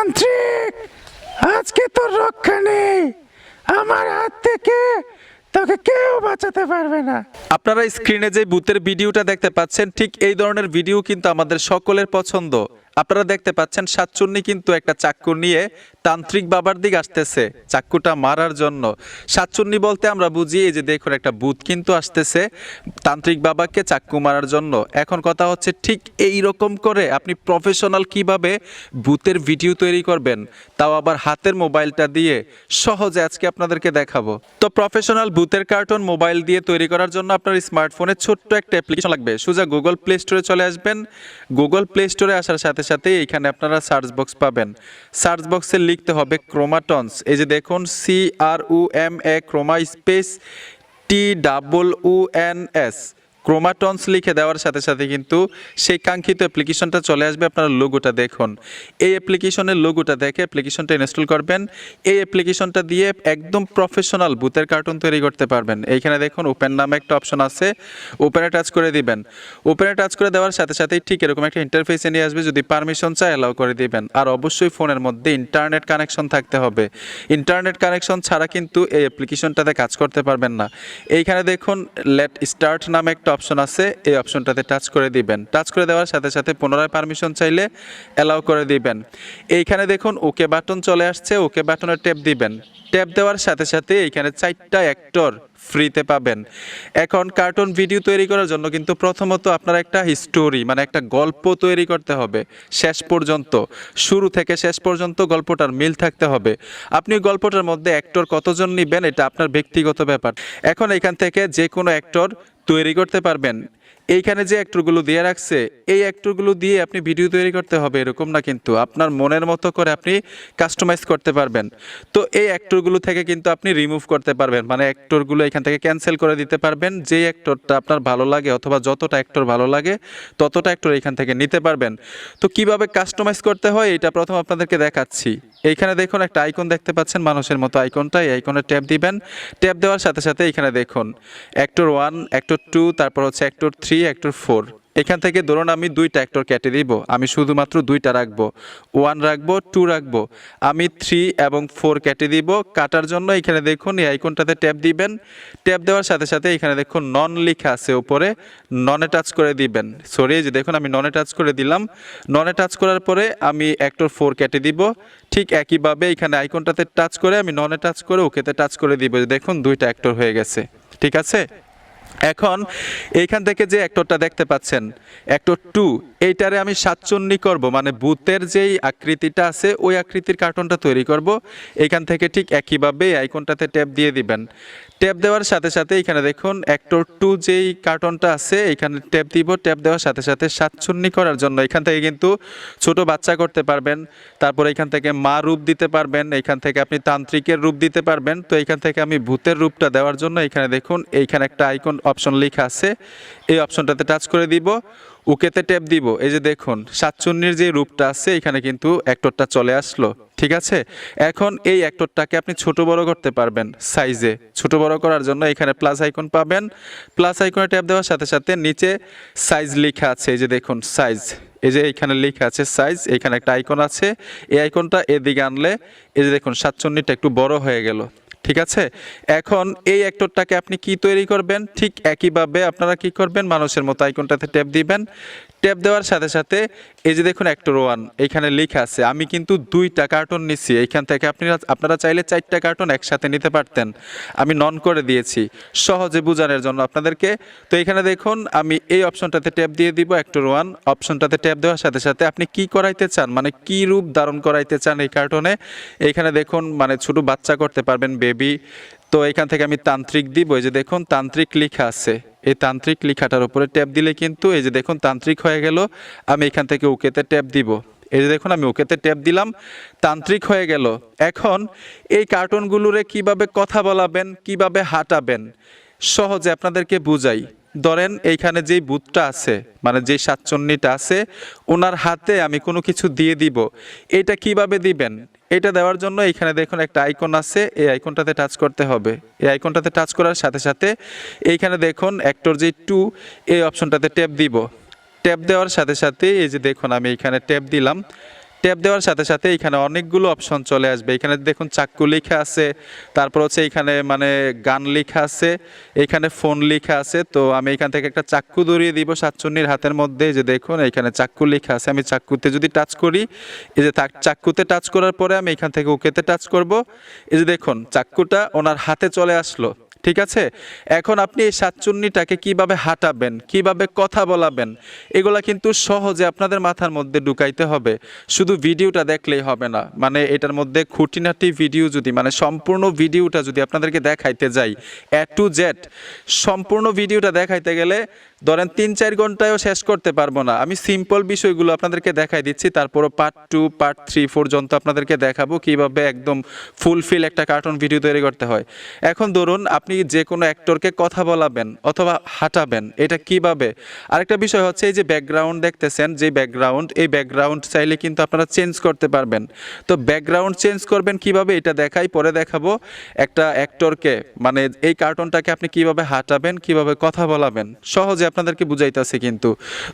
তান্ত্রিক আজকে তোর রক্ষা নেই। আমার হাত থেকে তোকে কেউ বাঁচাতে পারবে না। আপনারা স্ক্রিনে যে বুথের ভিডিওটা দেখতে পাচ্ছেন, ঠিক এই ধরনের ভিডিও কিন্তু আমাদের সকলের পছন্দ। আপনারা দেখতে পাচ্ছেন সাতচুন্নি কিন্তু একটা চাক্কু নিয়ে তান্ত্রিক বাবার দিক আসতেছে, চাক্কুটা মারার জন্য। সাতচুন্নি বলতে আমরা বুঝি, এই যে দেখুন একটা বুথ কিন্তু আসতেছে, তান্ত্রিক বাবাকে চাক্কু মারার জন্য। এখন কথা হচ্ছে ঠিক এই রকম করে আপনি প্রফেশনাল কীভাবে বুথের ভিডিও তৈরি করবেন, তাও আবার হাতের মোবাইলটা দিয়ে সহজে আজকে আপনাদেরকে দেখাবো। তো প্রফেশনাল বুথের কার্টুন মোবাইল দিয়ে তৈরি করার জন্য আপনার স্মার্টফোনে ছোট্ট একটা অ্যাপ্লিকেশন লাগবে। সোজা গুগল প্লে স্টোরে চলে আসবেন। গুগল প্লে স্টোরে আসার সাথে সাথে সাথে এখানে আপনারা সার্চ বক্স পাবেন। সার্চ বক্সে লিখতে হবে ক্রোমাটনস এই যে দেখুন C R U M A chroma space T double U N S Chromatons লিখে দেওয়ার সাথে সাথে কিন্তু সেই কাঙ্ক্ষিত অ্যাপ্লিকেশনটা চলে আসবে আপনারা লোগোটা দেখুন। এই অ্যাপ্লিকেশনের লোগোটা দেখে অ্যাপ্লিকেশনটা ইনস্টল করবেন। এই অ্যাপ্লিকেশনটা দিয়ে একদম প্রফেশনাল বুথের কার্টুন তৈরি করতে পারবেন। এইখানে দেখুন ওপেন নামে একটা অপশন আছে। ওপেনে টাচ করে দিবেন। ওপেনে টাচ করে দেওয়ার সাথে সাথেই ঠিক এরকম একটা ইন্টারফেসে নিয়ে আসবে। যদি পারমিশন চায় অ্যালাউ করে দিবেন। আর অবশ্যই ফোনের মধ্যে ইন্টারনেট কানেকশন থাকতে হবে। ইন্টারনেট কানেকশন ছাড়া কিন্তু এই অ্যাপ্লিকেশনটাতে কাজ করতে পারবেন না। এইখানে দেখুন লেট স্টার্ট নামে একটা অপশন আছে, এই অপশনটাতে টাচ করে দিবেন। টাচ করে দেওয়ার সাথে সাথে পুনরায় পারমিশন চাইলে অ্যালাউ করে দিবেন। এইখানে দেখুন ওকে বাটন চলে আসছে ওকে বাটনে ট্যাপ দিবেন। ট্যাপ দেওয়ার সাথে সাথে এইখানে চারটা অ্যাক্টর ফ্রিতে পাবেন। এখন কার্টুন ভিডিও তৈরি করার জন্য কিন্তু প্রথমত আপনার একটা হিস্টোরি মানে একটা গল্প তৈরি করতে হবে, শেষ পর্যন্ত। শুরু থেকে শেষ পর্যন্ত গল্পটার মিল থাকতে হবে। আপনি গল্পটার মধ্যে অ্যাক্টর কতজন নিবেন, এটা আপনার ব্যক্তিগত ব্যাপার। এখন এখান থেকে যে কোনো অ্যাক্টর তৈরি করতে পারবেন। এইখানে যে অ্যাক্টরগুলো দিয়ে রাখছে, এই অ্যাক্টরগুলো দিয়ে আপনি ভিডিও তৈরি করতে হবে এরকম না কিন্তু। আপনার মনের মতো করে আপনি কাস্টমাইজ করতে পারবেন। তো এই অ্যাক্টরগুলো থেকে কিন্তু আপনি রিমুভ করতে পারবেন। মানে অ্যাক্টরগুলো এখান থেকে ক্যান্সেল করে দিতে পারবেন। যে অ্যাক্টরটা আপনার ভালো লাগে অথবা যতটা অ্যাক্টর ভালো লাগে, ততটা অ্যাক্টর এখান থেকে নিতে পারবেন। তো কীভাবে কাস্টমাইজ করতে হয়, এটা প্রথম আপনাদেরকে দেখাচ্ছি। এইখানে দেখুন, একটা আইকন দেখতে পাচ্ছেন, মানুষের মতো আইকনটা এই আইকনে ট্যাপ দিবেন। ট্যাপ দেওয়ার সাথে সাথে এখানে দেখুন অ্যাক্টর ওয়ান অ্যাক্টর টু তারপর হচ্ছে অ্যাক্টর থ্রি অ্যাক্টর ফোর এখান থেকে ধরুন আমি দুইটা অ্যাক্টর কেটে দিব। আমি শুধুমাত্র দুইটা রাখব। ওয়ান রাখব টু রাখব। আমি থ্রি এবং ফোর কেটে দিব। কাটার জন্য এখানে দেখুন এই আইকনটাতে ট্যাপ দিবেন। ট্যাপ দেওয়ার সাথে সাথে এখানে দেখুন নন লেখা আছে উপরে। ননে টাচ করে দিবেন। সরি যে দেখুন আমি ননে টাচ করে দিলাম। ননে টাচ করার পরে আমি অ্যাক্টর ফোর কেটে দিব। ঠিক একইভাবে এখানে আইকনটাতে টাচ করে আমি ননে টাচ করে ওকেতে টাচ করে দিব। দেখুন দুইটা অ্যাক্টর হয়ে গেছে। ঠিক আছে? এখন এইখান থেকে যে অ্যাক্টরটা দেখতে পাচ্ছেন অ্যাক্টর টু এইটারে আমি সাতচন্নি করব মানে বুথের যেই আকৃতিটা আছে, ওই আকৃতির কার্টুনটা তৈরি করব। এইখান থেকে ঠিক একইভাবে আইকনটাতে ট্যাপ দিয়ে দিবেন। ট্যাপ দেওয়ার সাথে সাথে এখানে দেখুন অ্যাক্টর টু যেই কার্টুনটা আছে, এখানে ট্যাপ দিব, ট্যাপ দেওয়ার সাথে সাথে সাতচন্নি করার জন্য। এখান থেকে কিন্তু ছোট বাচ্চা করতে পারবেন, তারপর এখান থেকে মা রূপ দিতে পারবেন, এখান থেকে আপনি তান্ত্রিকের রূপ দিতে পারবেন। তো এখান থেকে আমি ভূতের রূপটা দেওয়ার জন্য এখানে দেখুন, এইখানে একটা আইকন অপশন লেখা আছে, এই অপশনটাতে টাচ করে দিব। ওকেতে ট্যাপ দিব। এই যে দেখুন, সাতচুন্নির যে রূপটা আছে, এখানে কিন্তু অ্যাক্টরটা চলে আসলো। ঠিক আছে? এখন এই অ্যাক্টরটাকে আপনি ছোট বড় করতে পারবেন সাইজে ছোট বড় করার জন্য এখানে প্লাস আইকন পাবেন। প্লাস আইকনে ট্যাপ দেওয়ার সাথে সাথে নিচে সাইজ লেখা আছে। এই যে দেখুন সাইজ এই যে এখানে লেখা আছে সাইজ এখানে একটা আইকন আছে। এই আইকনটা এদিকে আনলে, এই যে দেখুন, সাতচন্নিটা একটু বড় হয়ে গেল। ঠিক আছে? এখন এই অ্যাক্টরটাকে আপনি কি তৈরি করবেন? ঠিক একইভাবে আপনারা কি করবেন? মানুষের মতো আইকনটাতে ট্যাপ দিবেন। ট্যাপ দেওয়ার সাথে সাথে এই যে দেখুন অ্যাক্টর ওয়ান এখানে লেখা আছে, আমি কিন্তু দুইটা কার্টুন নিচ্ছি। এইখান থেকে আপনি, আপনারা চাইলে চারটা কার্টুন একসাথে নিতে পারতেন। আমি নন করে দিয়েছি, সহজে বোঝানোর জন্য আপনাদেরকে। তো এখানে দেখুন, আমি এই অপশনটাতে ট্যাপ দিয়ে দিব অ্যাক্টর ওয়ান অপশনটাতে ট্যাপ দেওয়ার সাথে সাথে আপনি কি করাইতে চান? মানে কি রূপ ধারণ করাইতে চান এই কার্টুনে এইখানে দেখুন মানে ছোট বাচ্চা করতে পারবেন বেবি তো এখান থেকে আমি তান্ত্রিক দিব, এই যে দেখুন তান্ত্রিক লেখা আছে। এই তান্ত্রিক লেখাটার উপরে ট্যাপ দিলে কিন্তু এই যে দেখুন তান্ত্রিক হয়ে গেল, আমি এখান থেকে ওকেতে ট্যাপ দিব। এই যে দেখুন আমি ওকেতে ট্যাপ দিলাম, তান্ত্রিক হয়ে গেল। এখন এই কার্টুনগুলোরে কীভাবে কথা বলাবেন, কীভাবে হাঁটাবেন, সহজে আপনাদেরকে বুঝাই। ধরেন এইখানে যেই বুথটা আছে মানে যেই সাতচন্নিটা আছে, ওনার হাতে আমি কোনো কিছু দিয়ে দিব। এটা কীভাবে দিবেন? এটা দেওয়ার জন্য এখানে দেখুন একটা আইকন আছে, এই আইকনটাতে টাচ করতে হবে। এই আইকনটাতে টাচ করার সাথে সাথে এইখানে দেখুন অ্যাক্টর যে টু এই অপশনটাতে ট্যাপ দিব। ট্যাপ দেওয়ার সাথে সাথে এই যে দেখুন আমি এখানে ট্যাপ দিলাম। ট্যাপ দেওয়ার সাথে সাথে এখানে অনেকগুলো অপশন চলে আসবে। এখানে দেখুন চাক্কু লেখা আছে, তারপর হচ্ছে এখানে মানে গান লেখা আছে, এখানে ফোন লেখা আছে। তো আমি এখান থেকে একটা চাক্কু ধরিয়ে দিব সাতচন্নির হাতের মধ্যে। যে দেখুন, এখানে চাক্কু লেখা আছে। আমি চাক্কুতে যদি টাচ করি, এই যে চাক্কুতে টাচ করার পরে আমি এখান থেকে ওকেতে টাচ করব। এই যে দেখুন, চাক্কুটা ওনার হাতে চলে আসলো। ঠিক আছে? এখন আপনি এই সাতচুন্নিটাকে কীভাবে হাঁটাবেন, কীভাবে কথা বলাবেন, এগুলা কিন্তু সহজে আপনাদের মাথার মধ্যে ঢুকাইতে হবে। শুধু ভিডিওটা দেখলেই হবে না মানে এটার মধ্যে খুঁটিনাটি ভিডিও যদি মানে সম্পূর্ণ ভিডিওটা যদি আপনাদেরকে দেখাইতে যাই এ টু জেড সম্পূর্ণ ভিডিওটা দেখাইতে গেলে ধরেন তিন, চার ঘন্টায়ও শেষ করতে পারব না। আমি সিম্পল বিষয়গুলো আপনাদেরকে দেখাই দিচ্ছি, তারপরও পার্ট টু পার্ট থ্রি পর্যন্ত আপনাদেরকে দেখাবো কীভাবে একদম ফুলফিল একটা কার্টুন ভিডিও তৈরি করতে হয়। এখন ধরুন আপনি যে কোনো অ্যাক্টরকে কথা বলাবেন অথবা হাঁটাবেন, এটা কীভাবে? আরেকটা বিষয় হচ্ছে এই যে ব্যাকগ্রাউন্ড দেখতেছেন, যে ব্যাকগ্রাউন্ড এই ব্যাকগ্রাউন্ড চাইলে কিন্তু আপনারা চেঞ্জ করতে পারবেন। তো ব্যাকগ্রাউন্ড চেঞ্জ করবেন কীভাবে এটা দেখাই, পরে দেখাবো একটা অ্যাক্টরকে মানে এই কার্টুনটাকে আপনি কীভাবে হাঁটাবেন, কীভাবে কথা বলাবেন, সহজে আপনাদেরকে বুঝাইতেছে কিন্তু।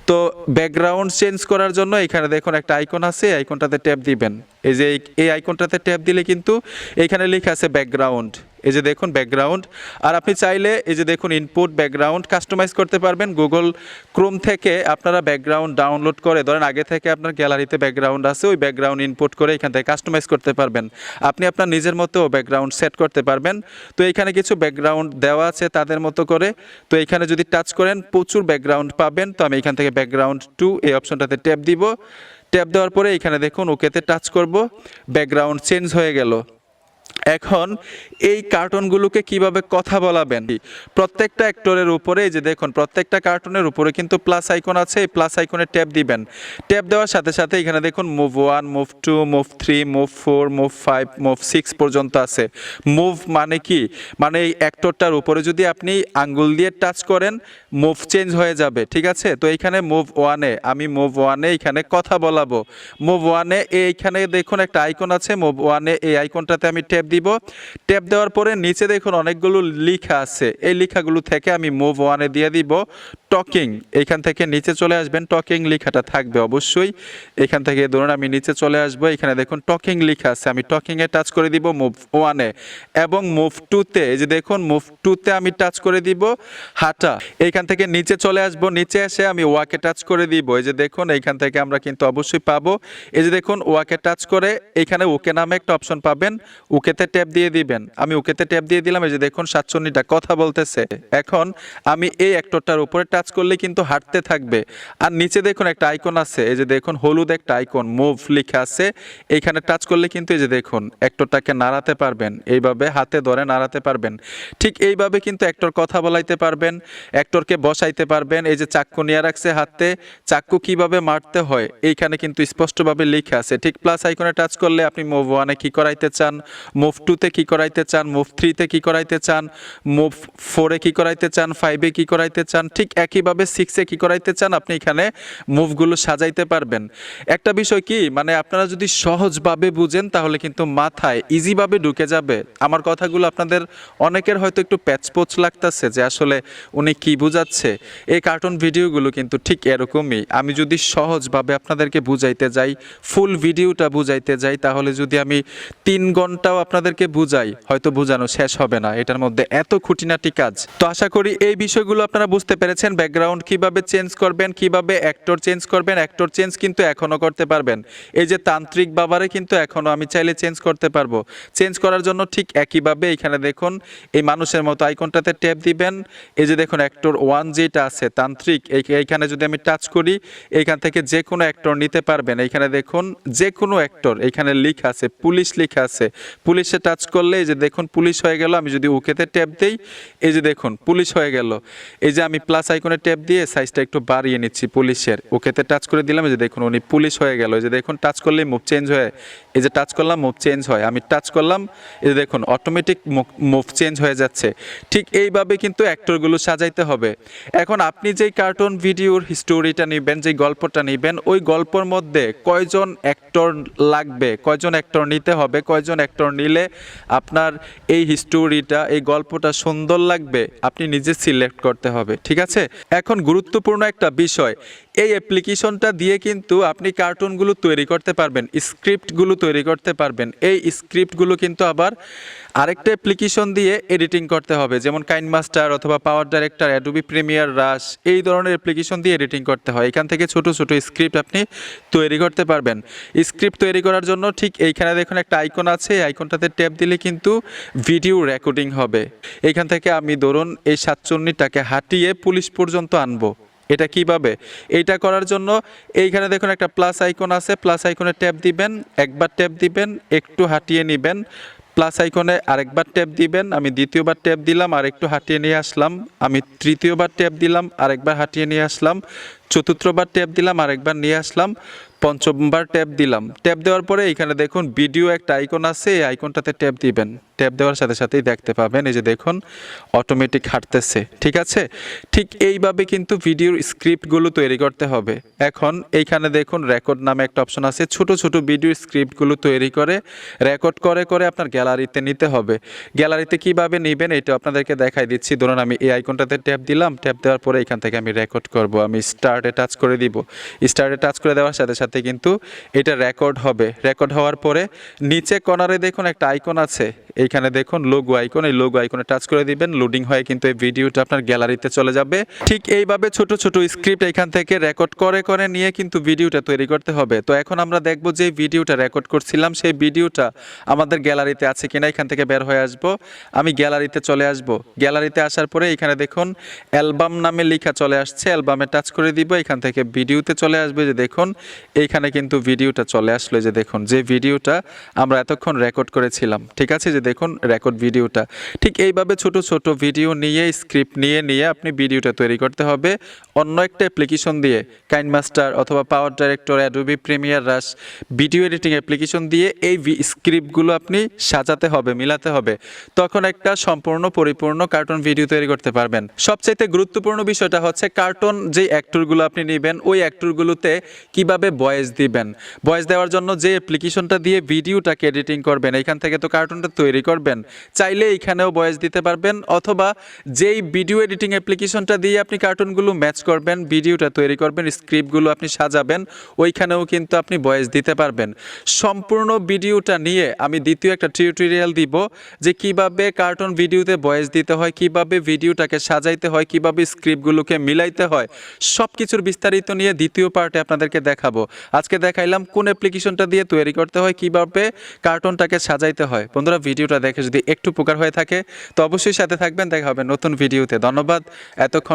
তো ব্যাকগ্রাউন্ড চেঞ্জ করার জন্য এখানে দেখুন একটা আইকন আছে আইকনটাতে ট্যাপ দিবেন। এই যে এই- আইকনটাতে ট্যাপ দিলে কিন্তু এখানে লেখা আছে ব্যাকগ্রাউন্ড এই যে দেখুন ব্যাকগ্রাউন্ড আর আপনি চাইলে এই যে দেখুন ইনপুট ব্যাকগ্রাউন্ড কাস্টমাইজ করতে পারবেন। গুগল ক্রোম থেকে আপনারা ব্যাকগ্রাউন্ড ডাউনলোড করে, ধরেন আগে থেকে আপনার গ্যালারিতে ব্যাকগ্রাউন্ড আছে, ওই ব্যাকগ্রাউন্ড ইনপুট করে এখান থেকে কাস্টমাইজ করতে পারবেন। আপনি আপনার নিজের মতো ব্যাকগ্রাউন্ড সেট করতে পারবেন। তো এখানে কিছু ব্যাকগ্রাউন্ড দেওয়া আছে তাদের মতো করে। তো এখানে যদি টাচ করেন, প্রচুর ব্যাকগ্রাউন্ড পাবেন। তো আমি এখান থেকে ব্যাকগ্রাউন্ড টু এই অপশনটাতে ট্যাপ দিব। ট্যাপ দেওয়ার পরে এখানে দেখুন ওকেতে টাচ করব। ব্যাকগ্রাউন্ড চেঞ্জ হয়ে গেল। এখন এই কার্টুনগুলোকে কীভাবে কথা বলাবেন? প্রত্যেকটা অ্যাক্টরের উপরে, এই যে দেখুন, প্রত্যেকটা কার্টুনের উপরে কিন্তু প্লাস আইকন আছে, এই প্লাস আইকনে ট্যাপ দিবেন। ট্যাপ দেওয়ার সাথে সাথে এখানে দেখুন move one move two move three move four move five move six পর্যন্ত আছে। মুভ মানে কি? মানে এই অ্যাক্টরটার উপরে যদি আপনি আঙ্গুল দিয়ে টাচ করেন মুভ চেঞ্জ হয়ে যাবে, ঠিক আছে? তো এইখানে মুভ ওয়ানে আমি মুভ ওয়ানে এখানে কথা বলাবো। মুভ ওয়ানে এইখানে দেখুন একটা আইকন আছে মুভ ওয়ানে এই আইকনটাতে আমি ট্যাপ দিব। ট্যাপ দেওয়ার পরে নিচে দেখুন অনেকগুলো লিখা আছে। এই লিখাগুলো থেকে আমি মুভ ওয়ানে দিয়ে দিব। টকিং, এখান থেকে নিচে চলে আসবেন, টকিং লেখাটা থাকবে অবশ্যই। এখান থেকে ধরুন আমি নিচে চলে আসব, এখানে দেখুন টকিং লেখা আছে, আমি টকিংয়ে টাচ করে দিব মুভ ওয়ানে এবং মুভ টুতে এই যে দেখুন মুভ টুতে আমি টাচ করে দিব, হাঁটা। এইখান থেকে নিচে চলে আসব, নিচে এসে আমি ওয়াকে টাচ করে দিব, এই যে দেখুন এইখান থেকে আমরা কিন্তু অবশ্যই পাবো। এই যে দেখুন ওয়াকে টাচ করে এখানে ওকে নামে একটা অপশন পাবেন ওকেতে ট্যাপ দিয়ে দিবেন। আমি ওকেতে ট্যাপ দিয়ে দিলাম, এই যে দেখুন সাতচন্নিটা কথা বলতেছে। এখন আমি এই অ্যাক্টরটার উপরে টাচ করলে কিন্তু হাঁটতে থাকবে। আর নিচে দেখুন একটা আইকন আছে, এই যে দেখুন হলুদ একটা আইকন মুভ লেখা আছে। এইখানে টাচ করলে কিন্তু এই যে দেখুন অ্যাক্টরটাকে নাড়াতে পারবেন। এইভাবে হাতে ধরে নাড়াতে পারবেন। ঠিক এইভাবে কিন্তু অ্যাক্টর কথা বলাইতে পারবেন অ্যাক্টরকে বসাইতে পারবেন। এই যে চাক্কু নিয়ে রাখছে হাতে, চাক্কু কীভাবে মারতে হয়, এইখানে কিন্তু স্পষ্টভাবে লেখা আছে। ঠিক প্লাস আইকনে টাচ করলে আপনি মুভ ওয়ানে কি করাইতে চান মুভ টুতে কি করাইতে চান মুভ থ্রিতে কি করাইতে চান মুভ ফোরে কি করাইতে চান ফাইভে কি করাইতে চান, ঠিক একইভাবে সিক্সে কি করাইতে চান? আপনি এখানে মুভগুলো সাজাইতে পারবেন। একটা বিষয় কি? মানে আপনারা যদি সহজভাবে বুঝেন, তাহলে কিন্তু মাথায় ইজিভাবে ঢুকে যাবে। আমার কথাগুলো আপনাদের অনেকের হয়তো একটু প্যাচপোচ লাগতেছে যে আসলে উনি কি বুঝাচ্ছে। এই কার্টুন ভিডিওগুলো কিন্তু ঠিক এরকমই। আমি যদি সহজভাবে আপনাদেরকে বুঝাইতে যাই ফুল ভিডিওটা বুঝাইতে যাই, তাহলে যদি আমি তিন ঘন্টাও আপনাদেরকে বুঝাই, হয়তো বোঝানো শেষ হবে না। এটার মধ্যে এত খুঁটিনাটি কাজ। তো আশা করি এই বিষয়গুলো আপনারা বুঝতে পেরেছেন। ব্যাকগ্রাউন্ড কীভাবে চেঞ্জ করবেন, কীভাবে অ্যাক্টর চেঞ্জ করবেন অ্যাক্টর চেঞ্জ কিন্তু এখনও করতে পারবেন। এই যে তান্ত্রিক বাবারে কিন্তু এখনও আমি চাইলে চেঞ্জ করতে পারব। চেঞ্জ করার জন্য ঠিক একইভাবে এখানে দেখুন, এই মানুষের মতো আইকনটাতে ট্যাপ দিবেন। এই যে দেখুন অ্যাক্টর ওয়ান যেটা আছে, তান্ত্রিক, এই- এইখানে যদি আমি টাচ করি, এইখান থেকে যে কোনো অ্যাক্টর নিতে পারবেন। এইখানে দেখুন যে কোনো অ্যাক্টর এখানে লেখা আছে, পুলিশ লেখা আছে। পুলিশে টাচ করলে এই যে দেখুন, পুলিশ হয়ে গেল, আমি যদি ওকেতে ট্যাপ দিই, এই যে দেখুন, পুলিশ হয়ে গেল। এই যে আমি প্লাস আইকনে ট্যাপ দিয়ে সাইজটা একটু বাড়িয়ে নিচ্ছি পুলিশের। ওকেতে টাচ করে দিলাম যে দেখুন, উনি পুলিশ হয়ে গেল। যে দেখুন টাচ করলেই মুভ চেঞ্জ হয় এই যে টাচ করলাম মুভ চেঞ্জ হয়। আমি টাচ করলাম, এই দেখুন অটোমেটিক মুভ চেঞ্জ হয়ে যাচ্ছে। ঠিক এইভাবে কিন্তু অ্যাক্টরগুলো সাজাইতে হবে। এখন আপনি যেই কার্টুন ভিডিওর স্টোরিটা নেবেন, যেই গল্পটা নেবেন, ওই গল্পর মধ্যে কয়জন অ্যাক্টর লাগবে, কয়জন অ্যাক্টর নিতে হবে, কয়জন অ্যাক্টর নিলে আপনার এই হিস্টোরিটা এই গল্পটা সুন্দর লাগবে, আপনি নিজে সিলেক্ট করতে হবে। ঠিক আছে? এখন গুরুত্বপূর্ণ একটা বিষয় এই অ্যাপ্লিকেশনটা দিয়ে কিন্তু আপনি কার্টুনগুলো তৈরি করতে পারবেন স্ক্রিপ্টগুলো তৈরি করতে পারবেন। এই স্ক্রিপ্টগুলো কিন্তু আবার আরেকটা অ্যাপ্লিকেশন দিয়ে এডিটিং করতে হবে, যেমন কাইন মাস্টার অথবা পাওয়ার ডাইরেক্টর অ্যাডোবি প্রিমিয়ার রাশ এই ধরনের অ্যাপ্লিকেশন দিয়ে এডিটিং করতে হয়। এখান থেকে ছোট ছোট স্ক্রিপ্ট আপনি তৈরি করতে পারবেন। স্ক্রিপ্ট তৈরি করার জন্য ঠিক এইখানে দেখুন একটা আইকন আছে, এই আইকনটাতে ট্যাপ দিলে কিন্তু ভিডিও রেকর্ডিং হবে। এইখান থেকে আমি ধরুন এই সাতচল্লিটাকে হাঁটিয়ে পুলিশ পর্যন্ত আনব। এটা কীভাবে? এইটা করার জন্য এইখানে দেখুন একটা প্লাস আইকন আছে প্লাস আইকনে ট্যাপ দিবেন, একবার ট্যাপ দিবেন, একটু হাঁটিয়ে নেবেন। প্লাস আইকনে আরেকবার ট্যাপ দিবেন, আমি দ্বিতীয়বার ট্যাপ দিলাম আর একটু হাঁটিয়ে নিয়ে আসলাম। আমি তৃতীয়বার ট্যাপ দিলাম, আরেকবার হাঁটিয়ে নিয়ে আসলাম। চতুর্থবার ট্যাপ দিলাম, আরেকবার নিয়ে আসলাম পঞ্চমবার ট্যাপ দিলাম। ট্যাপ দেওয়ার পরে এখানে দেখুন ভিডিও একটা আইকন আছে, এই আইকনটাতে ট্যাপ দিবেন। ট্যাপ দেওয়ার সাথে সাথেই দেখতে পাবেন, এই যে দেখুন অটোমেটিক হাঁটতেছে, ঠিক আছে? ঠিক এইভাবে কিন্তু ভিডিওর স্ক্রিপ্টগুলো তৈরি করতে হবে। এখন এইখানে দেখুন রেকর্ড নামে একটা অপশন আছে, ছোট ছোট ভিডিও স্ক্রিপ্টগুলো তৈরি করে রেকর্ড করে করে আপনার গ্যালারিতে নিতে হবে। গ্যালারিতে কীভাবে নেবেন এটা আপনাদেরকে দেখাই দিচ্ছি। ধরুন আমি এই আইকনটাতে ট্যাপ দিলাম, ট্যাপ দেওয়ার পরে এখান থেকে আমি রেকর্ড করব, আমি স্টার্টে টাচ করে দিব। স্টার্টে টাচ করে দেওয়ার সাথে সাথে কিন্তু এটা রেকর্ড হবে। রেকর্ড হওয়ার পরে নিচে কর্নারে দেখুন একটা আইকন আছে। এইখানে দেখুন লোগো আইকন এই লোগো আইকনে টাচ করে দিবেন। লোডিং হয়ে কিন্তু এই ভিডিওটা আপনার গ্যালারিতে চলে যাবে। ঠিক এইভাবে ছোট ছোট স্ক্রিপ্ট এখান থেকে রেকর্ড করে করে নিয়ে কিন্তু ভিডিওটা তৈরি করতে হবে। তো এখন আমরা দেখব যে ভিডিওটা রেকর্ড করছিলাম, সেই ভিডিওটা আমাদের গ্যালারিতে আছে কিনা, এখান থেকে বের হয়ে আসব। আমি গ্যালারিতে চলে আসব। গ্যালারিতে আসার পরে এখানে দেখুন অ্যালবাম নামে লেখা চলে আসছে। অ্যালবামে টাচ করে দিব। এখান থেকে ভিডিওতে চলে আসবে যে দেখুন, এইখানে কিন্তু ভিডিওটা চলে আসলো যে দেখুন, যে ভিডিওটা আমরা এতক্ষণ রেকর্ড করেছিলাম, ঠিক আছে? যে দেখুন রেকর্ড ভিডিওটা। ঠিক এইভাবে ছোট ছোট ভিডিও নিয়ে স্ক্রিপ্ট নিয়ে নিয়ে আপনি ভিডিওটা তৈরি করতে হবে। অন্য একটা অ্যাপ্লিকেশন দিয়ে কাইন মাস্টার অথবা PowerDirector Adobe Premiere Rush video editing application দিয়ে এই স্ক্রিপ্টগুলো আপনি সাজাতে হবে, মিলাতে হবে। তখন একটা সম্পূর্ণ, পরিপূর্ণ কার্টুন ভিডিও তৈরি করতে পারবেন। সবচাইতে গুরুত্বপূর্ণ বিষয়টা হচ্ছে কার্টুন যে অ্যাক্টরগুলো আপনি নেবেন, ওই অ্যাক্টরগুলোতে কীভাবে ভয়েস দিবেন। ভয়েস দেওয়ার জন্য যে অ্যাপ্লিকেশনটা দিয়ে ভিডিওটাকে এডিটিং করবেন, এখান থেকে তো কার্টুনটা তৈরি করবেন, চাইলে এখানেও ভয়েস দিতে পারবেন, অথবা যেই ভিডিও এডিটিং অ্যাপ্লিকেশনটা দিয়ে আপনি কার্টুনগুলো ম্যাচ করবেন, ভিডিওটা তৈরি করবেন স্ক্রিপ্টগুলো আপনি সাজাবেন, ওইখানেও কিন্তু আপনি ভয়েস দিতে পারবেন। সম্পূর্ণ ভিডিওটা নিয়ে আমি দ্বিতীয় একটা টিউটোরিয়াল দিব, যে কীভাবে কার্টুন ভিডিওতে ভয়েস দিতে হয়, কীভাবে ভিডিওটাকে সাজাইতে হয়, কীভাবে স্ক্রিপ্টগুলোকে মিলাইতে হয় সব কিছুর বিস্তারিত নিয়ে দ্বিতীয় পার্টে আপনাদেরকে দেখাবো। আজকে দেখাইলাম কোন অ্যাপ্লিকেশনটা দিয়ে তৈরি করতে হয়, কীভাবে কার্টুনটাকে সাজাইতে হয়। বন্ধুরা, ভিডিওটা দেখে যদি একটু উপকার হয়ে থাকে, তো অবশ্যই সাথে থাকবেন। দেখা হবে নতুন ভিডিওতে। ধন্যবাদ। এতক্ষণ